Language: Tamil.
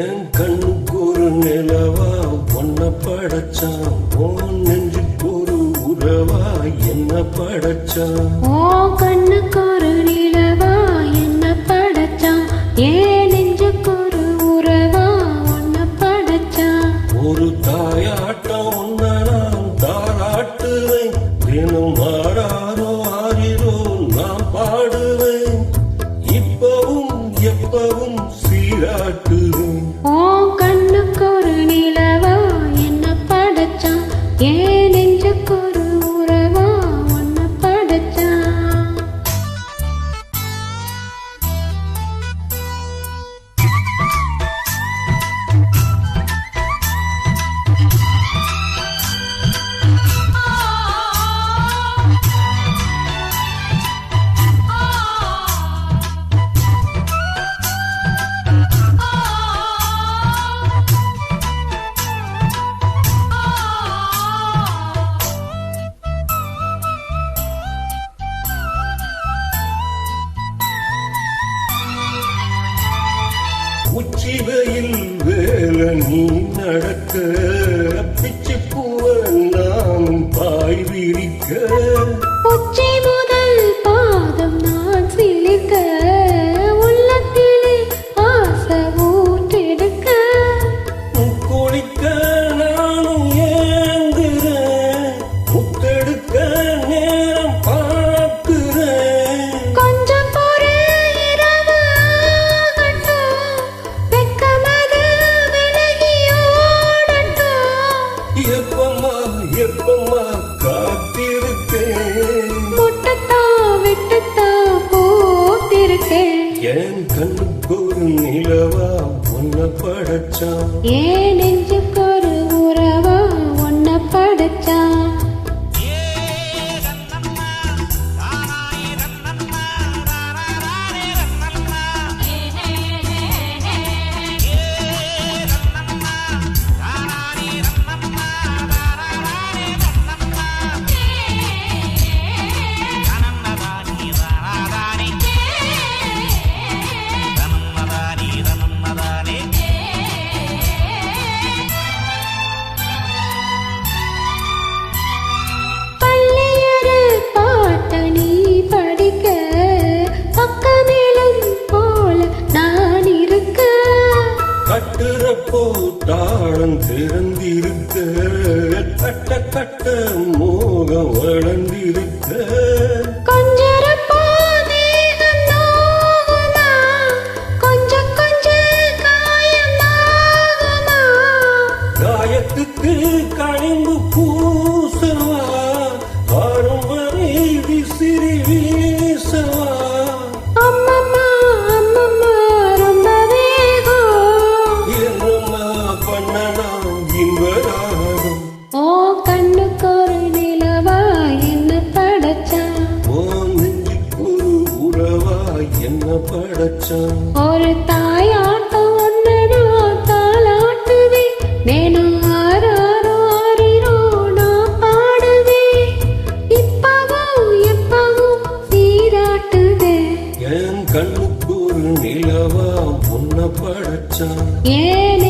என் கண்ணுக்கு ஒரு நிலவா ஒன்ன படைச்சான். உன் நெஞ்சுக்கு ஒரு உறவா என்ன படைச்சான்? ஓ கண்ணுக்கு ஒரு நிலவா என்ன படைச்சான்? ஏன் நெஞ்சுக்கு ஒரு உறவா உன்னை படைச்சான்? ஒரு தாயாட்டம் ஒன்ன நான் தாராட்டுவேன் தினம் ஆடாரோ ஆறிரோ நான் பாடுவேன். இப்பவும் எப்பவும் சீராட்டுவேன். ஏன் உச்சி வெயில் வேலை நீ நடக்க. பிச்சு பூவ நாம் பாய் விரிக்க. காத்திருக்கேன் முட்டத்தா விட்டுத்தா போத்திருக்கேன் என் கண்ணுக்கு ஒரு நிலவா ஒன்ன படைச்சான். ஏன் நெஞ்சுக்கு திறந்திருக்க கட்ட கட்ட மோகம் வளர்ந்திருக்க. கண்ணுக்கு ஒரு நிலவா உன்ன படைச்சான் ஏன்